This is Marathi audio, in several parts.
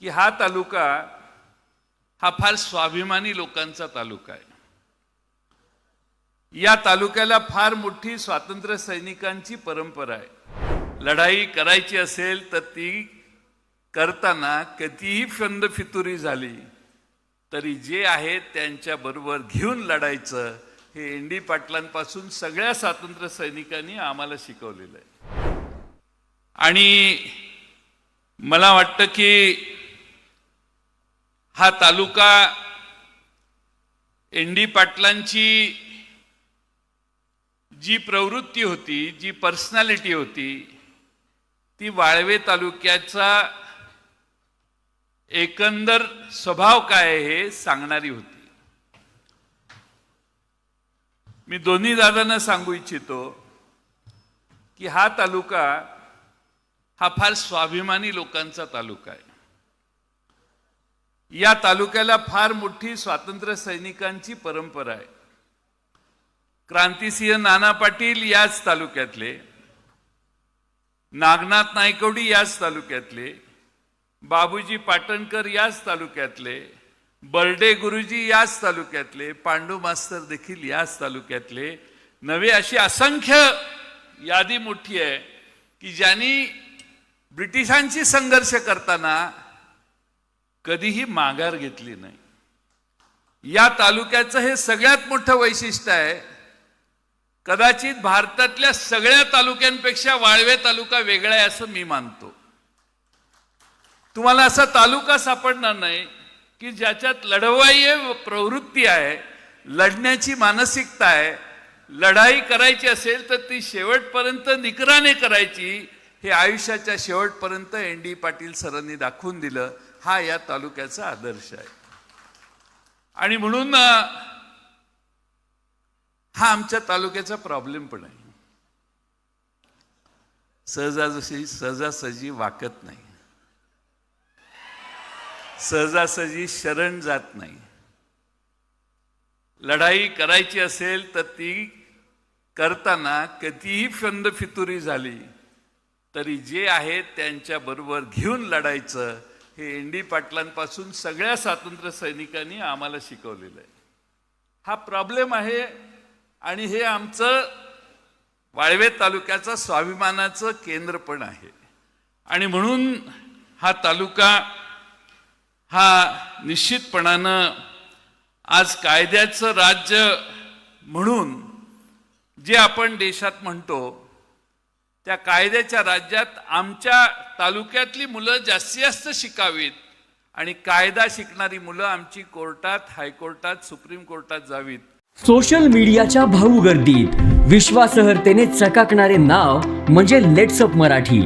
की हा तालुका हा फार स्वाभिमानी लोकांचा तालुका आहे. या तालुक्याला फार मोठी स्वातंत्र्य सैनिकांची परंपरा आहे. लढाई करायची असेल तर ती करताना कितीही फंद फितुरी झाली तरी जे आहे त्यांच्या बरोबर घेऊन लढायचं हे एन डी पाटलांपासून सगळ्या स्वातंत्र्य सैनिकांनी आम्हाला शिकवलेलं आहे. आणि मला वाटतं की हा तालुका एन डी पाटलांची जी प्रवृत्ती होती जी पर्सनॅलिटी होती ती वाळवे तालुक्याचा एकंदर स्वभाव काय हे सांगणारी होती. मी दोन्ही दादांना सांगू इच्छितो की हा तालुका हा फार स्वाभिमानी लोकांचा तालुका आहे. या तालुक्याला फार मोठी स्वातंत्र्य सैनिकांची परंपरा आहे. क्रांतिसिंह नाना पाटील याच तालुक्यातले नागनाथ नायकवडी याच तालुक्यातले बाबूजी पाटणकर याच तालुक्यातले बर्डे गुरुजी याच तालुक्यातले पांडू मास्तर देखील याच तालुक्यातले नवे अशी असंख्य यादी मोठी आहे की ज्यांनी ब्रिटिशांशी संघर्ष करताना कधीही माघार घेतली नाही. या तालुक्याचं हे सगळ्यात मोठं वैशिष्ट्य आहे. कदाचित भारतातल्या सगळ्या तालुक्यांपेक्षा वाळवे तालुका वेगळा आहे असं मी मानतो. तुम्हाला असा तालुका सापडणार नाही की ज्याच्यात लढवाई प्रवृत्ती आहे लढण्याची मानसिकता आहे. लढाई करायची असेल तर ती शेवटपर्यंत निकराने करायची हे आयुष्याच्या शेवटपर्यंत एन डी पाटील सरांनी दाखवून दिलं. हा या तालुक्याचा आदर्श आहे. आणि म्हणून हा आमच्या तालुक्याचा प्रॉब्लेम पण आहे. सहजासहजी सहजासहजी वाकत नाही. सहजासहजी शरण जात नाही. लढाई करायची असेल तर ती करताना कधीही फंदफितुरी झाली तरी जे आहे त्यांच्या बरोबर घेऊन लढायचं हे एन डी पाटलांपासून सगळ्या स्वातंत्र्य सैनिकांनी आम्हाला शिकवलेलं आहे. हा प्रॉब्लेम आहे आणि हे आमचं वाळवे तालुक्याचं स्वाभिमानाचं केंद्र पण आहे. आणि म्हणून हा तालुका हा निश्चितपणानं आज कायद्याचं राज्य म्हणून जे आपण देशात म्हणतो त्या कायद्याच्या राज्यात आमच्या तालुक्यातली मुलं जास्तीत जास्त शिकावीत. आणि कायदा शिकणारी मुलं आमची कोर्टात हायकोर्टात सुप्रीम कोर्टात जावीत. सोशल मीडियाच्या भाऊ गर्दीत. विश्वासार्हतेने चकाकणारे नाव म्हणजे लेट्सअप मराठी.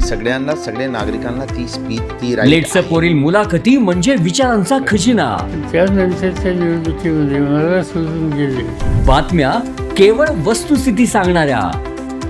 सगळ्यांना सगळ्या नागरिकांना ती स्पीच ती लेट्सअप वरील मुलाखती म्हणजे विचारांचा खजिना. त्यानंतरच्या निवडणुकीमध्ये मला सोडून गेले. बातम्या केवळ वस्तुस्थिती सांगणाऱ्या.